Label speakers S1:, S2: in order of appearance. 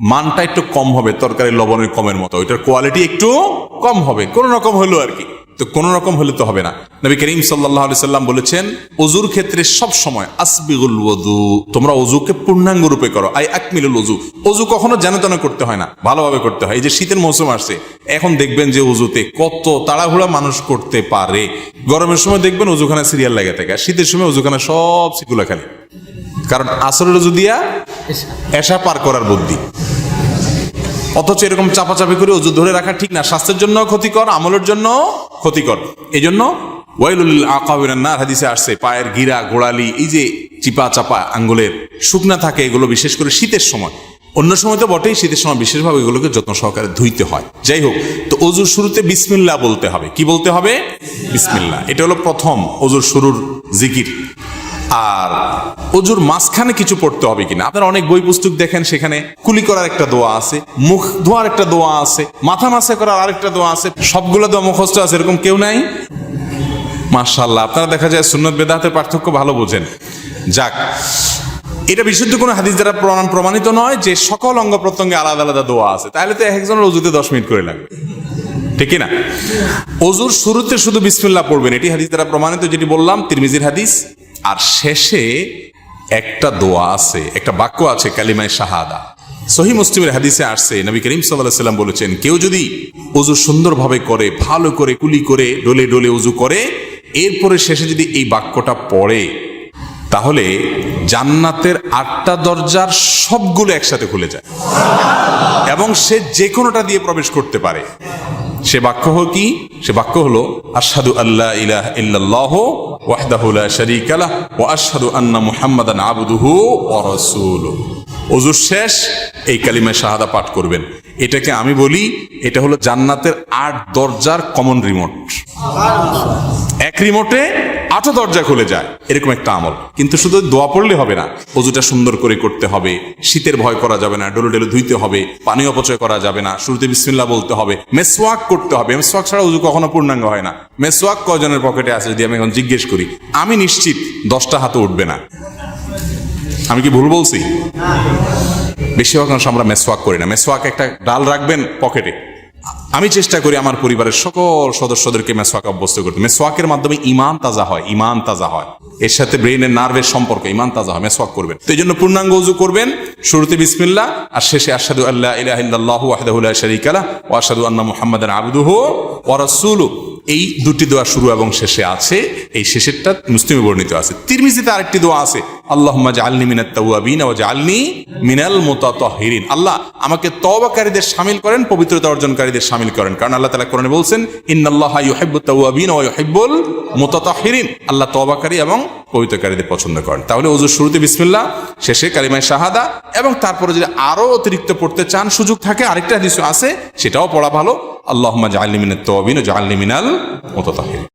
S1: মানটা একটু কম হবে তরকারি লবণের কমের মতো। ওইটার কোয়ালিটি একটু কম হবে, কোন রকম হলো আর কি। তো কোন রকম হলে তো হবে না। নবী করিম সাল্লাহ সাল্লাম বলেছেন অজুর ক্ষেত্রে সব সময় আসবিগুল ওযু, তোমরা অজুকে পূর্ণাঙ্গ রূপে করো, আই আকমিলুল অজু অজু কখনো যেন তেন করতে হয় না, ভালোভাবে করতে হয়। এই যে শীতের মৌসুম আসছে, এখন দেখবেন যে অজুতে কত তাড়াহুড়া মানুষ করতে পারে। গরমের সময় দেখবেন অজুখানা সিরিয়াল লাগে থাকে শীতের সময় অজুখানা সব সিগুলা খালি। কারণ আসরের অজু দিয়া এসা পার করার বুদ্ধি। অথচ এরকম চাপাচাপি করে অজু ধরে রাখা ঠিক না। স্বাস্থ্যের জন্য ক্ষতিকর, আমলের জন্য ক্ষতিকর। এই জন্য ওয়াইলুল আকাবিরান্নার হাদিসে আসছে, পায়ের গিরা, গোড়ালি, এই যে চিপা চাপা আঙ্গুলের শুকনা থাকে, এগুলো বিশেষ করে শীতের সময়। অন্য সময় তো বটেই, শীতের সময় বিশেষভাবে এগুলোকে যত্ন সহকারে ধুইতে হয়। যাই হোক, তো অজুর শুরুতে বিসমিল্লা বলতে হবে। কি বলতে হবে? বিসমিল্লা এটা হলো প্রথম অজুর শুরুর জিকির। আর অজুর মাঝখানে কিছু পড়তে হবে কিনা? আপনারা অনেক বই পুস্তক দেখেন, সেখানে কুলি করার একটা দোয়া আছে, মুখ ধোয়ার একটা দোয়া আছে, মাথা মাসে করার আরেকটা দোয়া আছে, সবগুলো দোয়া মুখস্থ আছে, এরকম কেউ নাই? মার্শাল্লাহ আপনারা দেখা যায় সুন্নত বেদাতের পার্থক্য ভালো বোঝেন। যাক, এটা বিশুদ্ধ কোনো হাদিস দ্বারা প্রমাণ প্রমাণিত নয় যে সকল অঙ্গ প্রত্যঙ্গে আলাদা আলাদা দোয়া আছে। তাহলে তো এক একজনের অজুতে দশ মিনিট করে লাগবে। ঠিক না অজুর শুরুতে শুধু বিসমিল্লাহ পড়বেন, এটি হাদিস দ্বারা প্রমাণিত, যেটি বললাম, তিরমিজির হাদিস আর শেষে একটা দোয়া আছে, একটা বাক্য আছে, কালিমায় শাহাদা। সহি মুসলিমের হাদিসে আসছে, নবী করিম সাল্লাম বলেছেন, কেউ যদি অজু সুন্দরভাবে করে, ভালো করে, কুলি করে, ডোলে ডোলে অজু করে, এরপরে শেষে যদি এই বাক্যটা পড়ে, তাহলে জান্নাতের আটটা দরজার সবগুলো একসাথে খুলে যায়। এবং সে যে কোনোটা দিয়ে প্রবেশ করতে পারে। সে বাক্য কি? সে বাক্য হলো, আশহাদু আল্লাহ ইলাহ ইল্লাল্লাহ ওয়াহদাহু লা শারীকা লাহ ওয়া আশহাদু আন্না মুহাম্মাদান আবদুহু ওয়া রাসূলুহু। ওযুর শেষ, এই কালিমায় শাহাদা পাঠ করবেন। এটাকে আমি বলি, এটা হলো জান্নাতের আট দরজার কমন রিমোট এক রিমোটে আটও দরজা খুলে যায়। এরকম একটা আমল। কিন্তু শুধু দোয়া পড়লে হবে না, অজুটা সুন্দর করে করতে হবে। শীতের ভয় করা যাবে না, ডলো ডেলো ধুইতে হবে পানি অপচয় করা যাবে না, শুরুতে বিসমিল্লা বলতে হবে। মেসওয়াক করতে হবে। মেসওয়াক ছাড়া উজু কখনো পূর্ণাঙ্গ হয় না। মেসওয়াক কজনের পকেটে আছে যদি আমি এখন জিজ্ঞেস করি? আমি নিশ্চিত দশটা হাতে উঠবে না। আমি কি ভুল বলছি? বেশিরভাগ আমরা মেসওয়াক করি না। মেসওয়াক একটা ডাল রাখবেন পকেটে। আমি চেষ্টা করি আমার পরিবারের সকল সদস্যদেরকে মেসওয়াক অভ্যস্ত করতে। মেসওয়াকের মাধ্যমে ইমান তাজা হয়, ইমান তাজা হয়। এর সাথে ব্রেনের নার্ভের সম্পর্ক, ইমান তাজা হয়, মেসওয়াক করবেন। তো এই জন্য পূর্ণাঙ্গ উজু করবেন, শুরুতে বিসমিল্লাহ, আর শেষে আশহাদু আল্লাহ ইলাহা ইল্লাল্লাহু ওয়াহদাহু লা শারীকা লাহ ওয়া আশহাদু আন্না মুহাম্মাদান আবদুহু ওয়া রাসূলুহু। এই দুটি দোয়া শুরু এবং শেষে আছে, এই শেষেরটা মুসলিমে বর্ণিত আছে। তিরমিজিতে আরেকটি দোয়া আছে, আল্লাহুম্মা জাআলনি মিনাত তাওয়াবিন ওয়া জাআলনি মিনাল মুতাতাহহিরিন আল্লাহ আমাকে তওবাকারীদের সামিল করেন, পবিত্রতা অর্জনকারীদের সামিল করেন। কারণ আল্লাহ তাআলা কোরআনে বলছেন, ইন্নাল্লাহা মুতাতাহহিরিন আল্লাহ তওবাকারী এবং পবিত্রকারীদের পছন্দ করেন। তাহলে ওজুর শুরুতে বিসমিল্লাহ, শেষে কালিমায় শাহাদা, এবং তারপরে যদি আরও অতিরিক্ত পড়তে চান, সুযোগ থাকে, আরেকটা হাদিস আছে, সেটাও পড়া ভালো। আল্লাহ জাআলনি মিনাত তাওয়াবিন ওয়া জাআলনি মিনাল মুতাতাহহিরিন